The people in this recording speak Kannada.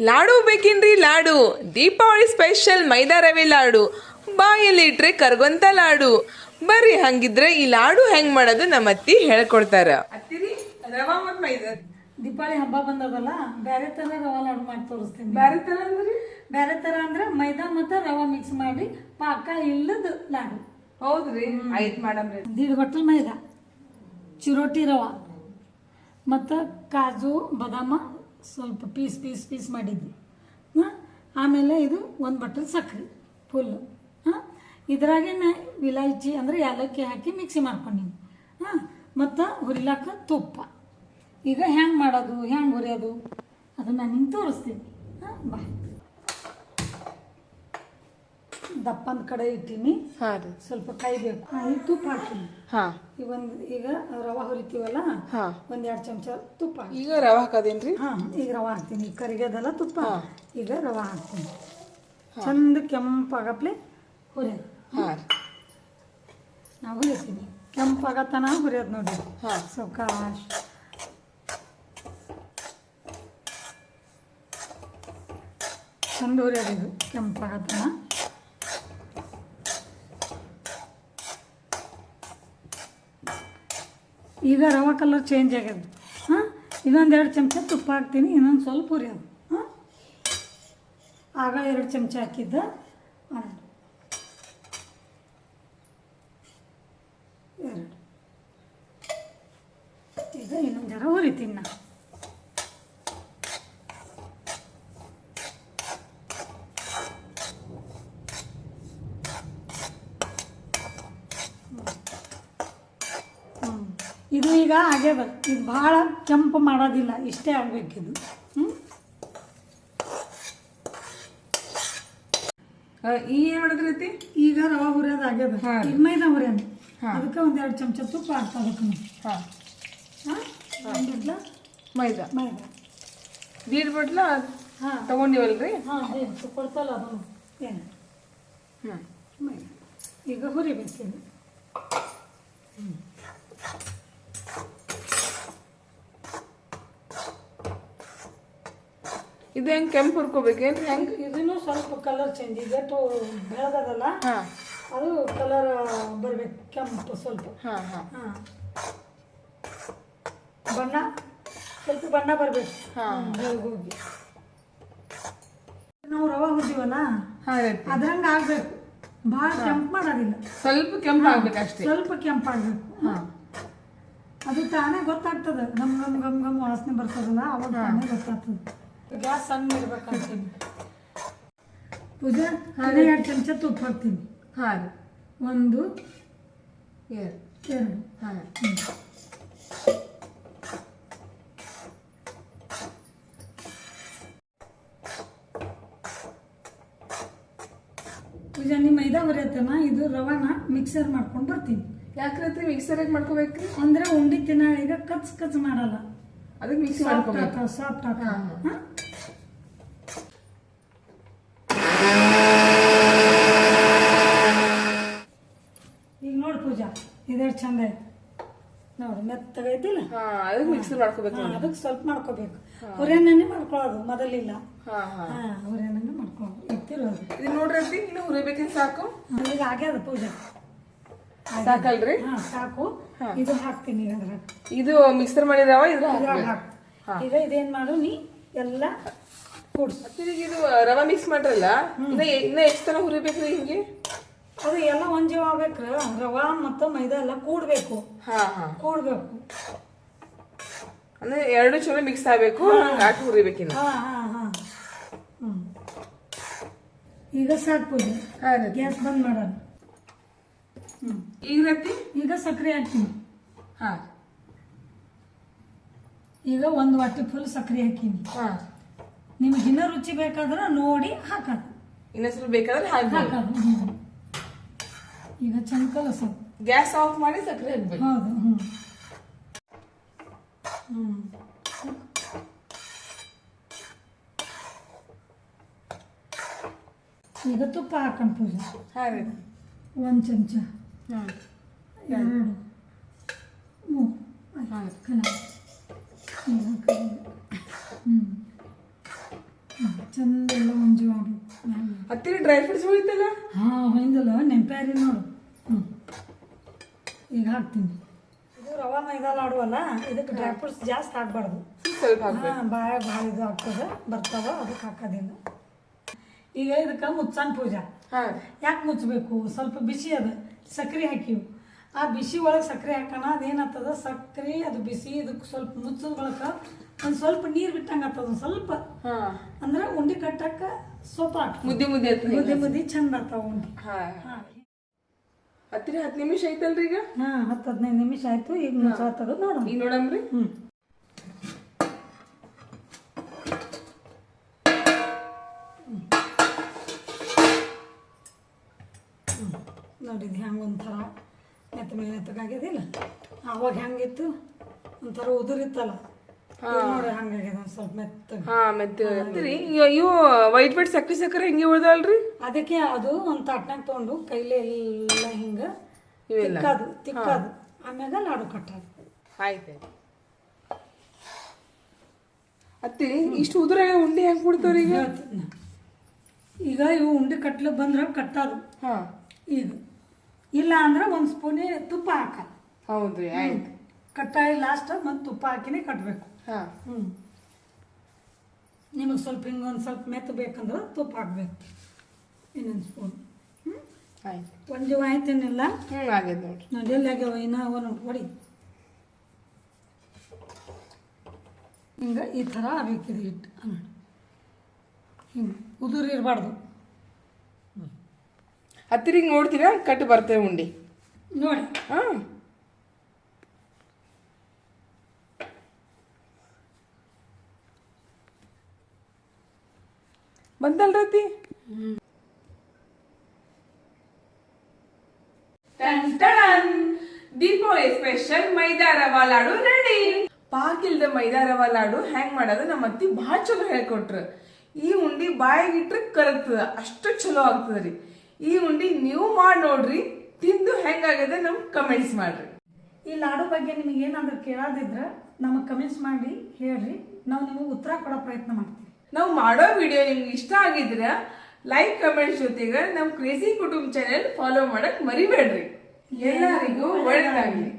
ಲಾಡು ಬೇಕೇನ್ರಿ ಲಾಡು. ದೀಪಾವಳಿ ಸ್ಪೆಷಲ್ ಮೈದಾ ರವೆ ಲಾಡು. ಬಾಯಲ್ಲಿ ಇಟ್ರೆ ಕರ್ಗೊಂತ ಲಾಡು. ಬರ್ರಿ ಹಂಗಿದ್ರೆ ಈ ಲಾಡು ಹೆಂಗ್ ಮಾಡೋದು ನಮ್ಮ ಅತ್ತಿ ಹೇಳ್ಕೊಡ್ತಾರ. ದೀಪಾವಳಿ ಹಬ್ಬ ಬಂದದಲ್ಲ ಬೇರೆ ತರ ರವಾ ಲಾಡು ಮಾಡಿ ತೋರಿಸ್ತೀನಿ. ಬೇರೆ ತರ ಅಂದ್ರೆ? ಬೇರೆ ತರ ಅಂದ್ರೆ ಮೈದಾ ಮತ್ತೆ ರವಾ ಮಿಕ್ಸ್ ಮಾಡಿ ಪಾಕ ಇಲ್ಲದ ಲಾಡು. ಹೌದ್ರಿ ಆಯ್ತು ಮೇಡಮ್ ದೀಡ್ ಬಟ್ಟಲ್ ಮೈದಾ ಚಿರೋಟಿ ರವಾ ಮತ್ತು ಕಾಜು ಬಾದಾಮ ಸ್ವಲ್ಪ ಪೀಸ್ ಪೀಸ್ ಪೀಸ್ ಮಾಡಿದ್ವಿ. ಹಾಂ? ಆಮೇಲೆ ಇದು ಒಂದು ಬಟ್ಟಲ್ ಸಕ್ಕರೆ ಫುಲ್ಲು ಹಾಂ? ಇದ್ರಾಗೆ ನಾ ವಿಲಾಯ್ಚಿ ಅಂದರೆ ಏಲಕ್ಕಿ ಹಾಕಿ ಮಿಕ್ಸಿ ಮಾಡ್ಕೊಂಡಿನಿ. ಹಾಂ? ಮತ್ತು ಹುರಿಲಾಕ ತುಪ್ಪ. ಈಗ ಹೆಂಗೆ ಮಾಡೋದು ಹೆಂಗೆ ಹುರಿಯೋದು? ಅದನ್ನು ನಾನು ನಿಂಗೆ ತೋರಿಸ್ತೀನಿ. ಹಾಂ? ಬಾ. ದಪ್ಪನ ಕಡೆ ಇಟ್ಟೀನಿ. ಹಾ ರೀ. ಸ್ವಲ್ಪ ಕಾಯ್ಬೇಕು. ಈಗ ತುಪ್ಪ ಹಾಕ್ತೀನಿ. ಹಾ. ಈಗ ಒಂದು ಈಗ ರವಾ ಹುರಿತೀವಲ್ಲ? ಹಾ. ಒಂದ್ ಎರಡು ಚಮಚ ತುಪ್ಪ ಹಾಕಿ ಈಗ ರವಾ ಹಾಕದೇನ್ರಿ? ಹಾ ಈಗ ರವಾ ಹಾಕ್ತೀನಿ. ಈಗ ಕರಿಗದಲ್ಲ ತುಪ್ಪ. ಈಗ ರವಾ ಹಾಕ್ತೀನಿ. ಚಂದ ಕೆಂಪಾಗಪ್ಲೆ ಹುರಿಯೋದು. ಹಾ ರೀ. ನಾವು ಹುರಿತೀನಿ ಕೆಂಪಾಗತ್ತನ ಹುರಿಯೋದು ನೋಡಿ. ಹಾ. ಸಾವಕಾಶ ಚಂದ ಹುರಿಯೋದು ಇದು. ಕೆಂಪಾಗತ್ತನ ಈಗ ರವಾ ಕಲರ್ ಚೇಂಜ್ ಆಗ್ಯದ. ಹಾಂ? ಇನ್ನೊಂದು ಎರಡು ಚಮಚ ತುಪ್ಪ ಹಾಕ್ತೀನಿ, ಇನ್ನೊಂದು ಸ್ವಲ್ಪ ಹುರಿಯೋದು ಹಾಂ? ಆಗ ಎರಡು ಚಮಚ ಹಾಕಿದ್ದ ಎರಡು. ಈಗ ಇನ್ನೊಂದು ಜರ ಹುರಿತೀನಿ ನಾ ಹ್ಮ್. ಇದು ಈಗ ಆಗ್ಯದ ಇದು ಭಾಳ ಕೆಂಪು ಮಾಡೋದಿಲ್ಲ ಇಷ್ಟೇ ಆಗಬೇಕಿದು. ಹ್ಞೂ ಈ ಏನು ಮಾಡಿದ್ರೈತಿ ಈಗ ರವಾ ಹುರಿಯೋದು ಆಗ್ಯದ. ಈಗ ಮೈದಾ ಹುರಿಯೋದು. ಅದಕ್ಕೆ ಒಂದು ಎರಡು ಚಮಚ ತುಪ್ಪ ಹಾಕ್ತಾ ಅದಕ್ಕೆ ಹಾ. ಹಾಂ? ಮೈದಾ ಮೈದಾ. ದೀಡ್ ಬಟ್ಲ ಹಾಂ. ತಗೊಂಡಿವಲ್ರಿ? ಹಾಂ ಕೊಡ್ತಲ್ಲ ಅದು. ಏನು? ಹಾಂ ಮೈದಾ. ಈಗ ಹುರಿಬೇಕು ಇದು ಹೆಂಗ್ ಕೆಂಪು ಹುರ್ಕೋಬೇಕೇನು ಹೆಂಗ್? ಇದನ್ನು ಸ್ವಲ್ಪ ಕಲರ್ ಚೇಂಜ್ ಇದೆ. ಟೋ ಬೆಳೆದದಲ್ಲ? ಅದು ಕಲರ್ ಬರ್ಬೇಕು. ಕೆಂಪು ಸ್ವಲ್ಪ. ಹಾ ಹಾ. ಹಾಂ. ಬಣ್ಣ? ಸ್ವಲ್ಪ ಬಣ್ಣ ಬರಬೇಕು. ಹಾ. ಹೋಗಿ. ನಾವು ರವೆ ಹುರಿದೀವಲ್ಲ ಹಾ ರೀ ಅದ್ರಂಗೆ ಆಗ್ಬೇಕು. ಭಾಳ ಕೆಂಪು ಮಾಡೋದಿಲ್ಲ. ಸ್ವಲ್ಪ ಕೆಂಪು ಆಗ್ಬೇಕಷ್ಟೇ. ಸ್ವಲ್ಪ ಕೆಂಪು ಆಗ್ಬೇಕು. ಅದು ತಾನೇ ಗೊತ್ತಾಗ್ತದೆ. ನಮ್ ಗಮ್ ಗಮ್ ಗಮ್ ವಾಸನೆ ಬರ್ತದಲ್ಲ ಅವಾಗ ತಾನೇ ಗೊತ್ತಾಗ್ತದೆ. ಗ್ಯಾಸ್ ಸಣ್ಣ ಇರ್ಬೇಕಂತೀನಿ ಪೂಜಾ ಎರಡು ಚಮಚ ತುಪ್ಪ ಹಾಕ್ತೀನಿ. ಹಾ ರೀ ಒಂದು ಎರಡು ಎರಡು. ಹಾ ಪೂಜಾ ನಿಮ್ಮ ಮೈದಾ ಹೊರಿಯತ್ತನ ಇದು ರವಾನ ಮಿಕ್ಸರ್ ಮಾಡ್ಕೊಂಡು ಬರ್ತೀನಿ. ಯಾಕ್ರತ್ರಿ ಮಿಕ್ಸರ್ ಮಾಡ್ಕೋಬೇಕ್ರಿ? ಅಂದ್ರೆ ಉಂಡಿ ತಿನ್ನ ಈಗ ಕಚ್ ಕಚ್ ಮಾಡಲ್ಲ. ಅದಕ್ಕೆ ಮಿಕ್ಸ್ ಮಾಡ್ಕೋಬೇಕು. ಸಾಫ್ಟ್ ಹಾಕ ಹಾ, ಹಾ? ಈಗ ನೋಡಿ ಪೂಜಾ ಇದೆಷ್ಟು ಚಂದ ಐತಿ ನೋಡಿ ಮೆತ್ತಗೈತಿಲ್ಲ ಹಾ ಅದಕ್ಕೆ ಮಿಕ್ಸರ್ ಮಾಡ್ಕೋಬೇಕು ಹಾ, ಅದಕ್ಕೆ ಸ್ವಲ್ಪ ಮಾಡ್ಕೋಬೇಕು. ಹುರಿಯನ್ನೇ ಮಾಡ್ಕೊಳ್ಳೋದು ಮೊದಲಿಲ್ಲ. ಹಾ ಹಾ. ಹಾ ಹುರಿಯನ್ನೇ ಮಾಡ್ಕೊಳ್ಳೋದು. ಇತ್ತಿರೋದು ಇದು ನೋಡ್ರಿ ಅತ್ತಿ ಇನ್ನು ಹುರಿಬೇಕೇನ್ ಸಾಕು? ಈಗ ಆಗ್ಯದ ಪೂಜಾ. ಸಾಕಲ್ರಿ? ಹಾ ಸಾಕು. ಇದು ಹಾಕ್ತೀನಿ ಈಗ ಅದ್ರಾಗ ಇದು ಮಿಕ್ಸರ್ ಮಾಡಿದಾವ? ಇದ್ರ ಇದ್ರಾಗ ಹಾಕು. ಈಗ ಇದೇನ್ ಮಾಡು ನೀ ಎಲ್ಲ ಕೂಡ್ಸು. ಅತ್ತಿಗೆ ಇದು ರವಾ ಮಿಕ್ಸ್ ಮಾಡ್ರಲ್ಲ ಇನ್ನ ಇನ್ನ ಎಷ್ಟು ತನ ಹುರಿಬೇಕ್ರಿ ಹಿಂಗೆ? ಅದು ಎಲ್ಲ ಒಂದ್ ಜೀವ ರವ ರವಾ ಮತ್ತು ಮೈದಾ ಎಲ್ಲ ಕೂಡ್ಬೇಕು. ಹಾ ಹಾ. ಕೂಡ್ಬೇಕು. ಅಂದ್ರೆ ಎರಡು ಚಲೋ ಮಿಕ್ಸ್ ಆಗ್ಬೇಕು ಹಾಕಿ ಹುರಿಬೇಕಿನ್ನ ಹಾ ಹಾ ಹಾ. ಹ್ಮ್. ಈಗ ಸಾಕು ಪೂಜೆ. ಹಾ ರೀ ಗ್ಯಾಸ್ ಬಂದ್ ಮಾಡೋಣ. ಹ್ಮ್. ಈಗ ರೀತಿ? ಈಗ ಸಕ್ಕರೆ ಹಾಕ್ತೀನಿ. ಹಾ. ಈಗ ಒಂದು ವಾಟಿ ಫುಲ್ ಸಕ್ಕರೆ ಹಾಕೀನಿ ಹಾ. ನಿಮ್ಗೆ ಇನ್ನೂ ರುಚಿ ಬೇಕಾದ್ರೆ ನೋಡಿ ಹಾಕೋದು. ಇನ್ನ ಸ್ವಲ್ಪ ಬೇಕಾದ್ರೆ ಹಾಕಿ ಹಾಕೋದು ಹ್ಮ್. ಈಗ ಚಂದ ಕಲಸು ಗ್ಯಾಸ್ ಆಫ್ ಮಾಡಿ ಸಕ್ಕರೆ ಹಾಕ್ಬೇಕು. ಹೌದು ಹ್ಞೂ ಹ್ಞೂ ಈಗ ತುಪ್ಪ ಹಾಕೊಂಡು ಪೂಜೆ. ಹಾಗೆ. ಒಂದು ಚಮಚ. ಹಾಂ ಎರಡು. ಮೂರು. ಹಾ ಕಲ. ಹ್ಞೂ ಚಂದ ಎಲ್ಲ ಮಂಜು ಆಗ್ಬೇಕು ಹತ್ತಿರ ಡ್ರೈ ಫ್ರೂಟ್ಸ್ ಉಳಿತಲ್ಲ ಹಾಂ ಹೊಯ್ದಲ್ಲ. ನೆಂಪ್ಯಾರಿ ನೋಡು. ಹ್ಞೂ ಈಗ ಹಾಕ್ತೀನಿ. ಇದು ರವಾ ಮೈದಾ ಆಡುವಲ್ಲ ಇದಕ್ಕೆ ಡ್ರೈ ಫ್ರೂಟ್ಸ್ ಜಾಸ್ತಿ ಹಾಕ್ಬಾರ್ದು. ಸ್ವಲ್ಪ ಹಾಕ್ಬೇಕು. ಹಾಂ ಬಾಯಾಗ ಭಾಳ ಇದು ಆಗ್ತದೆ ಬರ್ತಾವ ಅದಕ್ಕೆ ಹಾಕೋದಿಲ್ಲ. ಈಗ ಇದಕ್ಕೆ ಮುಚ್ಚನ್ ಪೂಜಾ. ಹಾ. ಯಾಕೆ ಮುಚ್ಚಬೇಕು? ಸ್ವಲ್ಪ ಬಿಸಿ ಅದ ಸಕ್ಕರೆ ಹಾಕಿವು ಆ ಬಿಸಿ ಒಳಗೆ ಸಕ್ಕರೆ ಹಾಕೋಣ ಅದೇನಾಗ್ತದ ಸಕ್ಕರೆ ಅದು ಬಿಸಿ ಇದಕ್ಕೆ ಸ್ವಲ್ಪ ಮುಚ್ಚದ ಒಳಗೆ ಒಂದು ಸ್ವಲ್ಪ ನೀರು ಬಿಟ್ಟಂಗೆ ಆಗ್ತದ ಒಂದ್ ಸ್ವಲ್ಪ. ಅಂದ್ರೆ ಉಂಡೆ ಕಟ್ಟಕ್ಕೆ ಸೊಪ್ಪ ಹಾಕಿ ಮುದ್ದೆ ಮುದ್ದೆ ಮುದ್ದೆ ಮುದ್ದೆ ಚಂದ ಆಗ್ತಾವ ಉಂಡೆ. ಹಾಂ. ಹತ್ತಿರ ಹತ್ತು ನಿಮಿಷ ಐತಲ್ರಿ ಈಗ? ಹಾ ಹತ್ತು ಹದಿನೈದು ನಿಮಿಷ ಆಯ್ತು. ಈಗ ಮುಚ್ಚ ತೆಗೆದು ನೋಡೋಣ. ಈಗ ನೋಡಮ್ರಿ? ಹ್ಞೂ ನೋಡಿದ್ದು ಹೆಂಗೆ ಒಂಥರ ಮೆತ್ತ ಮೇಲೆ ಮೆತ್ತಗಾಗ್ಯದಿಲ್ಲ ಆವಾಗ ಹೆಂಗಿತ್ತು? ಒಂಥರ ಉದುರಿತ್ತಲ್ಲ? ಮೆತ್ತಗೆ. ಹಾ ಮತ್ತೆ ಹತ್ತಿರಿ ಇವು ವೈಟ್ ವೈಟ್ ಸಕ್ಕರೆ ಸಕ್ಕರೆ ಹಿಂಗೆ ಉಳ್ದಲ್ರಿ? ಅದಕ್ಕೆ ಅದು ಒಂದು ತಾಟ್ನಾಗ ತೊಗೊಂಡು ಕೈಲೇ ಎಲ್ಲ ಹಿಂಗೆ ತಿಕ್ಕಾದು ತಿಕ್ಕಾದು. ಆಮ್ಯಾಗ ಲಾಡು ಕಟ್ಟೋದು ಆಯ್ತು ಅತ್ತಿ ಇಷ್ಟು ಉದುರ ಉಂಡೆ ಹೆಂಗ್ ಕೊಡ್ತಾವ್ರಿ ಈಗ? ಈಗ ಇವು ಉಂಡೆ ಕಟ್ಲ ಬಂದ್ರ ಕಟ್ಟೋದು. ಹಾ. ಈಗ ಇಲ್ಲ ಅಂದ್ರೆ ಒಂದು ಸ್ಪೂನ್ ತುಪ್ಪ ಹಾಕ. ಹೌದು ಆಯ್ತು. ಕಟ್ಟಾಯಿ ಲಾಸ್ಟ್ ಮತ್ತೆ ತುಪ್ಪ ಹಾಕಿನೇ ಕಟ್ಟಬೇಕು ಹಾ. ಹ್ಞೂ ನಿಮಗೆ ಸ್ವಲ್ಪ ಹಿಂಗೆ ಒಂದು ಸ್ವಲ್ಪ ಮೆತ್ತ ಬೇಕಂದ್ರೆ ತುಪ್ಪ ಹಾಕ್ಬೇಕು. ಇನ್ನೊಂದು ಸ್ಪೂನ್. ಹ್ಞೂ ಆಯ್ತು. ಒಂದು ಆಯ್ತೇನಿಲ್ಲ ನೋಡ್ರಿ. ನೋಡಿ ಎಲ್ಲಿ ಆಗ್ಯಾವ? ಇನ್ನೂ ಒಂದು ಹೊಡಿ. ಹಿಂಗೆ ಈ ಥರ ಬೇಕಿದೆ ಹಿಟ್ಟು. ನೋಡಿ ಹಿಂಗೆ ಉದುರು ಇರಬಾರ್ದು. ಹತ್ತಿರಿಗೆ ನೋಡ್ತೀರಾ? ಕಟ್ಟು ಬರ್ತೇವೆ ಉಂಡಿ. ನೋಡಿ. ಹಾ ಅತ್ತಿ ton! Deepavali special maida rava laddu ready. ಪಾಕಿಲ್ದ maida rava laddu ಹ್ಯಾಂಗ್ ಮಾಡೋದು ನಮ್ಮ ಅತ್ತಿ ಭಾಳ ಚಲೋ ಹೇಳ್ಕೊಟ್ರು. ಈ ಉಂಡಿ ಬಾಯಿಗಿಟ್ರೆ ಕರಗ್ತದ ಅಷ್ಟು ಚಲೋ ಆಗ್ತದ್ರಿ. ಈ ಉಂಡಿ ನೀವು ಮಾಡಿ ನೋಡ್ರಿ ತಿಂದು ಹೆಂಗಾಗದೆ ನಮ್ ಕಮೆಂಟ್ಸ್ ಮಾಡ್ರಿ. ಈ ಲಾಡು ಬಗ್ಗೆ ನಿಮಗೆ ಏನಾದರೂ ಕೇಳೋದಿದ್ರೆ ನಮಗೆ ಕಮೆಂಟ್ಸ್ ಮಾಡಿ ಹೇಳ್ರಿ ನಾವು ನಿಮಗೆ ಉತ್ತರ ಕೊಡೋ ಪ್ರಯತ್ನ ಮಾಡ್ತೀವಿ. ನಾವು ಮಾಡೋ ವಿಡಿಯೋ ನಿಮ್ಗೆ ಇಷ್ಟ ಆಗಿದ್ರೆ ಲೈಕ್ ಕಮೆಂಟ್ ಜೊತೆಗೆ ನಮ್ಮ ಕ್ರೇಜಿ ಕುಟುಂಬ ಚಾನೆಲ್ ಫಾಲೋ ಮಾಡಕ್ ಮರಿಬೇಡ್ರಿ. ಎಲ್ಲರಿಗೂ ಒಳ್ಳೆಯದಾಗಲಿ